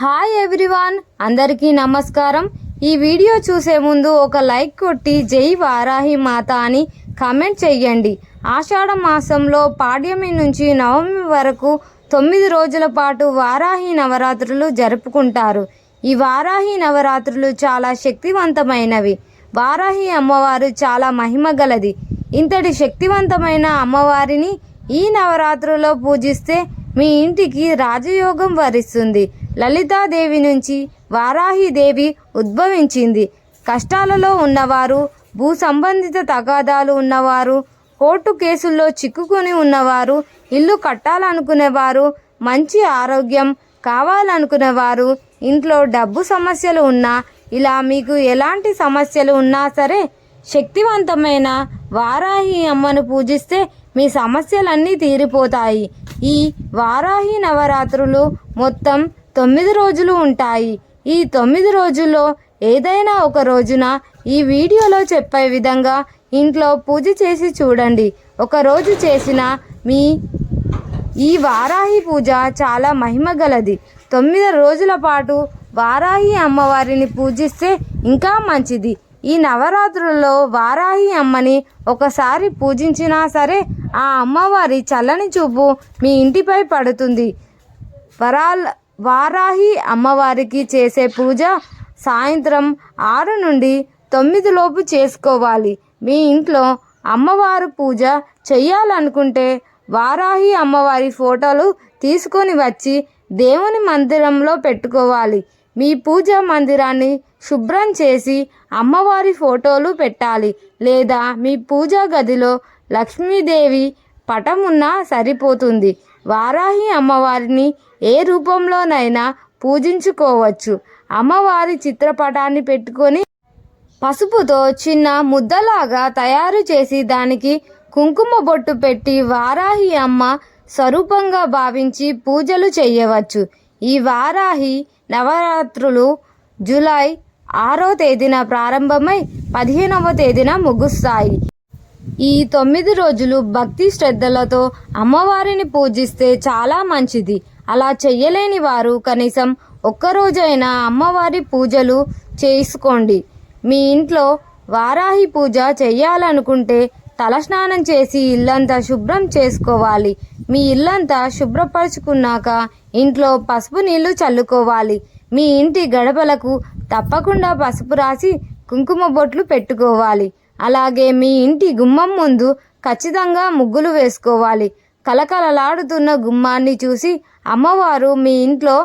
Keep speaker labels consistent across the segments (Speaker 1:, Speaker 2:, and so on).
Speaker 1: Hi everyone అందరికీ నమస్కారం. ఈ వీడియో చూసే ముందు ఒక లైక్ కొట్టి జై వారాహి మాత అని కామెంట్ చెయ్యండి. ఆషాఢ మాసంలో పాడ్యమి నుంచి నవమి వరకు తొమ్మిది రోజుల పాటు వారాహి నవరాత్రులు జరుపుకుంటారు. ఈ వారాహి నవరాత్రులు చాలా శక్తివంతమైనవి. వారాహి అమ్మవారు చాలా మహిమ గలది. ఇంతటి శక్తివంతమైన అమ్మవారిని ఈ నవరాత్రుల్లో పూజిస్తే మీ ఇంటికి రాజయోగం వరిస్తుంది. లలితాదేవి నుంచి వారాహిదేవి ఉద్భవించింది. కష్టాలలో ఉన్నవారు భూ సంబంధిత తగాదాలు ఉన్నవారు కోర్టు కేసుల్లో చిక్కుకొని ఉన్నవారు ఇల్లు కట్టాలనుకునేవారు మంచి ఆరోగ్యం కావాలనుకునేవారు ఇంట్లో డబ్బు సమస్యలు ఉన్నా ఇలా మీకు ఎలాంటి సమస్యలు ఉన్నా సరే శక్తివంతమైన వారాహి అమ్మను పూజిస్తే మీ సమస్యలన్నీ తీరిపోతాయి. ఈ వారాహి నవరాత్రులు మొత్తం తొమ్మిది రోజులు ఉంటాయి. ఈ తొమ్మిది రోజుల్లో ఏదైనా ఒక రోజున ఈ వీడియోలో చెప్పే విధంగా ఇంట్లో పూజ చేసి చూడండి. ఒకరోజు చేసిన మీ ఈ వారాహి పూజ చాలా మహిమ గలది. తొమ్మిది రోజుల పాటు వారాహి అమ్మవారిని పూజిస్తే ఇంకా మంచిది. ఈ నవరాత్రుల్లో వారాహి అమ్మని ఒకసారి పూజించినా సరే ఆ అమ్మవారి చల్లని చూపు మీ ఇంటిపై పడుతుంది. వరాల్ వారాహి అమ్మవారికి చేసే పూజ సాయంత్రం ఆరు నుండి తొమ్మిది లోపు చేసుకోవాలి. మీ ఇంట్లో అమ్మవారు పూజ చెయ్యాలనుకుంటే వారాహి అమ్మవారి ఫోటోలు తీసుకొని వచ్చి దేవుని మందిరంలో పెట్టుకోవాలి. మీ పూజ మందిరాన్ని శుభ్రం చేసి అమ్మవారి ఫోటోలు పెట్టాలి. లేదా మీ పూజా గదిలో లక్ష్మీదేవి పటం ఉన్నా సరిపోతుంది. వారాహి అమ్మవారిని ఏ రూపంలోనైనా పూజించుకోవచ్చు. అమ్మవారి చిత్రపటాన్ని పెట్టుకొని పసుపుతో చిన్న ముద్దలాగా తయారు చేసి దానికి కుంకుమ బొట్టు పెట్టి వారాహి అమ్మ స్వరూపంగా భావించి పూజలు చేయవచ్చు. ఈ వారాహి నవరాత్రులు జూలై ఆరో తేదీన ప్రారంభమై పదిహేనవ తేదీన ముగుస్తాయి. ఈ తొమ్మిది రోజులు భక్తి శ్రద్ధలతో అమ్మవారిని పూజిస్తే చాలా మంచిది. అలా చెయ్యలేని వారు కనీసం ఒక్కరోజైనా అమ్మవారి పూజలు చేసుకోండి. మీ ఇంట్లో వారాహి పూజ చేయాలనుకుంటే తలస్నానం చేసి ఇల్లంతా శుభ్రం చేసుకోవాలి. మీ ఇల్లంతా శుభ్రపరచుకున్నాక ఇంట్లో పసుపు నీళ్ళు చల్లుకోవాలి. మీ ఇంటి గడపలకు తప్పకుండా పసుపు రాసి కుంకుమ బొట్లు పెట్టుకోవాలి. అలాగే మీ ఇంటి గుమ్మం ముందు ఖచ్చితంగా ముగ్గులు వేసుకోవాలి. కలకలలాడుతున్న గుమ్మాన్ని చూసి అమ్మవారు మీ ఇంట్లో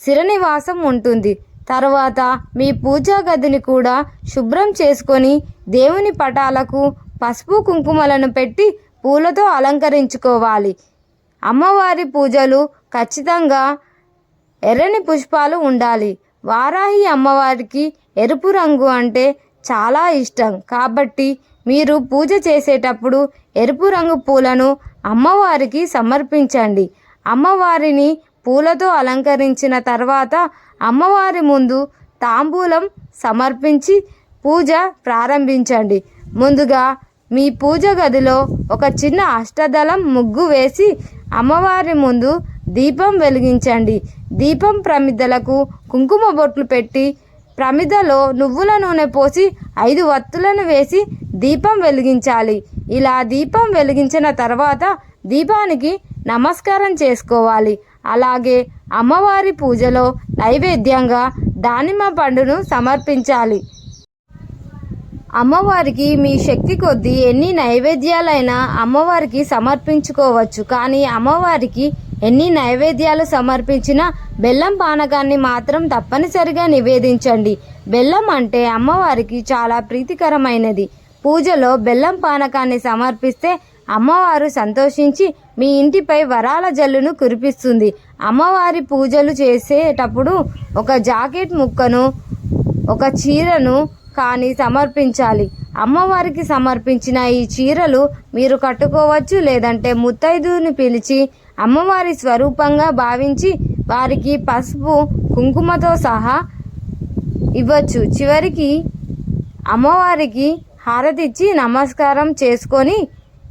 Speaker 1: శిరనివాసం ఉంటుంది. తర్వాత మీ పూజా గదిని కూడా శుభ్రం చేసుకొని దేవుని పటాలకు పసుపు కుంకుమలను పెట్టి పూలతో అలంకరించుకోవాలి. అమ్మవారి పూజలు ఖచ్చితంగా ఎర్రని పుష్పాలు ఉండాలి. వారాహి అమ్మవారికి ఎరుపు రంగు అంటే చాలా ఇష్టం. కాబట్టి మీరు పూజ చేసేటప్పుడు ఎరుపు రంగు పూలను అమ్మవారికి సమర్పించండి. అమ్మవారిని పూలతో అలంకరించిన తర్వాత అమ్మవారి ముందు తాంబూలం సమర్పించి పూజ ప్రారంభించండి. ముందుగా మీ పూజ గదిలో ఒక చిన్న అష్టదళం ముగ్గు వేసి అమ్మవారి ముందు దీపం వెలిగించండి. దీపం ప్రమిదలకు కుంకుమ బొట్లు పెట్టి ప్రమిదలో నువ్వుల నూనె పోసి ఐదు వత్తులను వేసి దీపం వెలిగించాలి. ఇలా దీపం వెలిగించిన తర్వాత దీపానికి నమస్కారం చేసుకోవాలి. అలాగే అమ్మవారి పూజలో నైవేద్యంగా దానిమ్మ పండును సమర్పించాలి. అమ్మవారికి మీ శక్తి కొద్దీ ఎన్ని నైవేద్యాలైనా అమ్మవారికి సమర్పించుకోవచ్చు. కానీ అమ్మవారికి ఎన్ని నైవేద్యాలు సమర్పించినా బెల్లం పానకాన్ని మాత్రం తప్పనిసరిగా నివేదించండి. బెల్లం అంటే అమ్మవారికి చాలా ప్రీతికరమైనది. పూజలో బెల్లం పానకాన్ని సమర్పిస్తే అమ్మవారు సంతోషించి మీ ఇంటిపై వరాల జల్లును కురిపిస్తుంది. అమ్మవారి పూజలు చేసేటప్పుడు ఒక జాకెట్ ముక్కను ఒక చీరను కానీ సమర్పించాలి. అమ్మవారికి సమర్పించిన ఈ చీరలు మీరు కట్టుకోవచ్చు లేదంటే ముత్తైదుని పిలిచి అమ్మవారి స్వరూపంగా భావించి వారికి పసుపు కుంకుమతో సహా ఇవ్వచ్చు. చివరికి అమ్మవారికి హారతిచ్చి నమస్కారం చేసుకొని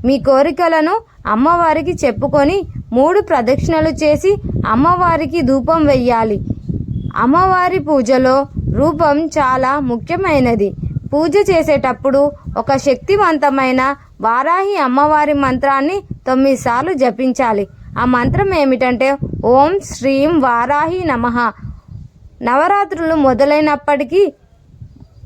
Speaker 1: మీ కోరికలను అమ్మవారికి చెప్పుకొని మూడు ప్రదక్షిణలు చేసి అమ్మవారికి ధూపం వెయ్యాలి. అమ్మవారి పూజలో రూపం చాలా ముఖ్యమైనది. పూజ చేసేటప్పుడు ఒక శక్తివంతమైన వారాహి అమ్మవారి మంత్రాన్ని తొమ్మిది సార్లు జపించాలి. ఆ మంత్రం ఏమిటంటే ఓం శ్రీం వారాహి నమః. నవరాత్రులు మొదలైనప్పటికీ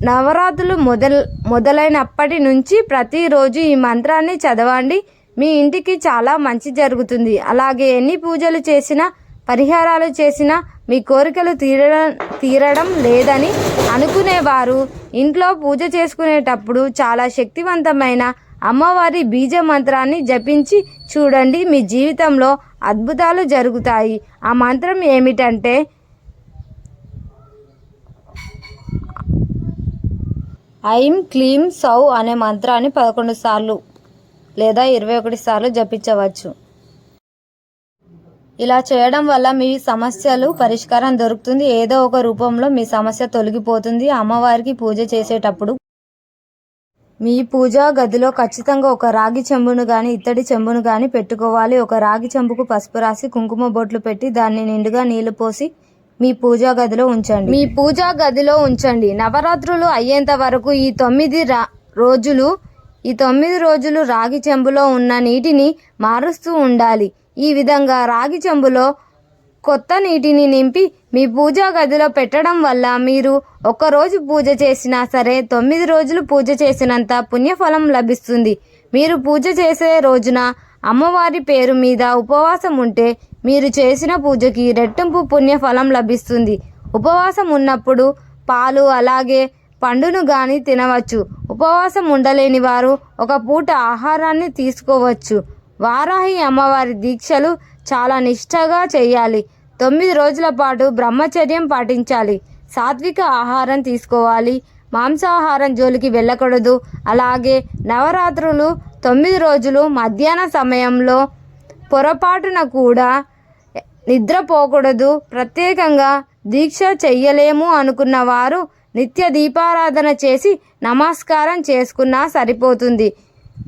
Speaker 1: నవరాత్రులు మొదల్ మొదలైనప్పటి నుంచి ప్రతిరోజు ఈ మంత్రాన్ని చదవండి. మీ ఇంటికి చాలా మంచి జరుగుతుంది. అలాగే ఎన్ని పూజలు చేసినా పరిహారాలు చేసినా మీ కోరికలు తీరడం తీరడం లేదని అనుకునేవారు. ఇంట్లో పూజ చేసుకునేటప్పుడు చాలా శక్తివంతమైన అమ్మవారి బీజ మంత్రాన్ని జపించి చూడండి మీ జీవితంలో అద్భుతాలు జరుగుతాయి. ఆ మంత్రం ఏమిటంటే ఐం క్లీం సౌ అనే మంత్రాన్ని పదకొండు సార్లు లేదా ఇరవై ఒకటి సార్లు జపించవచ్చు. ఇలా చేయడం వల్ల మీ సమస్యలు పరిష్కారం దొరుకుతుంది. ఏదో ఒక రూపంలో మీ సమస్య తొలగిపోతుంది. అమ్మవారికి పూజ చేసేటప్పుడు మీ పూజా గదిలో ఖచ్చితంగా ఒక రాగి చెంబును కానీ ఇత్తడి చెంబును కానీ పెట్టుకోవాలి. ఒక రాగి చెంబుకు పసుపు రాసి కుంకుమ బొట్లు పెట్టి దాన్ని నిండుగా నీళ్ళు పోసి మీ పూజా గదిలో ఉంచండి. మీ పూజా గదిలో ఉంచండి. నవరాత్రులు అయ్యేంత వరకు ఈ తొమ్మిది రా రోజులు ఈ తొమ్మిది రోజులు రాగి చెంబులో ఉన్న నీటిని మారుస్తూ ఉండాలి. ఈ విధంగా రాగి చెంబులో కొత్త నీటిని నింపి మీ పూజా గదిలో పెట్టడం వల్ల మీరు ఒక్కరోజు పూజ చేసినా సరే తొమ్మిది రోజులు పూజ చేసినంత పుణ్యఫలం లభిస్తుంది. మీరు పూజ చేసే రోజున అమ్మవారి పేరు మీద ఉపవాసం ఉంటే మీరు చేసిన పూజకి రెట్టింపు పుణ్యఫలం లభిస్తుంది. ఉపవాసం ఉన్నప్పుడు పాలు అలాగే పండును గాని తినవచ్చు. ఉపవాసం ఉండలేని వారు ఒక పూట ఆహారాన్ని తీసుకోవచ్చు. వారాహి అమ్మవారి దీక్షలు చాలా నిష్ఠగా చేయాలి. తొమ్మిది రోజుల పాటు బ్రహ్మచర్యం పాటించాలి. సాత్విక ఆహారం తీసుకోవాలి. మాంసాహారం జోలికి వెళ్ళకూడదు. అలాగే నవరాత్రులు తొమ్మిది రోజులు మధ్యాహ్న సమయంలో పొరపాటున కూడా నిద్రపోకూడదు. ప్రత్యేకంగా దీక్ష చెయ్యలేము అనుకున్న వారు నిత్య దీపారాధన చేసి నమస్కారం చేసుకున్నా సరిపోతుంది.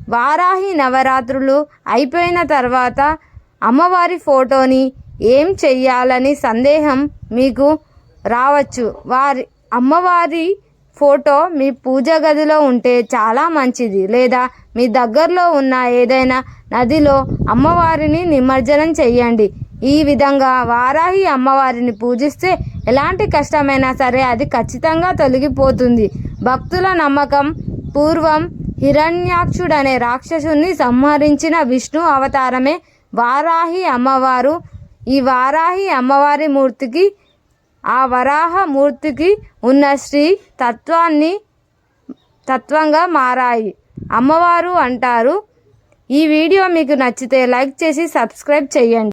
Speaker 1: వారాహి నవరాత్రులు అయిపోయిన తర్వాత అమ్మవారి ఫోటోని ఏం చెయ్యాలని సందేహం మీకు రావచ్చు. వారి అమ్మవారి ఫోటో మీ పూజ గదిలో ఉంటే చాలా మంచిది. లేదా మీ దగ్గరలో ఉన్న ఏదైనా నదిలో అమ్మవారిని నిమజ్జనం చేయండి ఈ విధంగా వారాహి అమ్మవారిని పూజిస్తే ఎలాంటి కష్టమైనా సరే అది ఖచ్చితంగా తొలగిపోతుంది. భక్తుల నమ్మకం పూర్వం హిరణ్యాక్షుడనే రాక్షసుని సంహరించిన విష్ణు అవతారమే వారాహి అమ్మవారు. ఈ వారాహి అమ్మవారి మూర్తికి ఆ వరాహ మూర్తికి ఉన్న శ్రీ తత్వాన్ని తత్వంగా మారాయి. అమ్మవారు అంటారు. ఈ వీడియో మీకు నచ్చితే లైక్ చేసి సబ్స్క్రైబ్ చేయండి.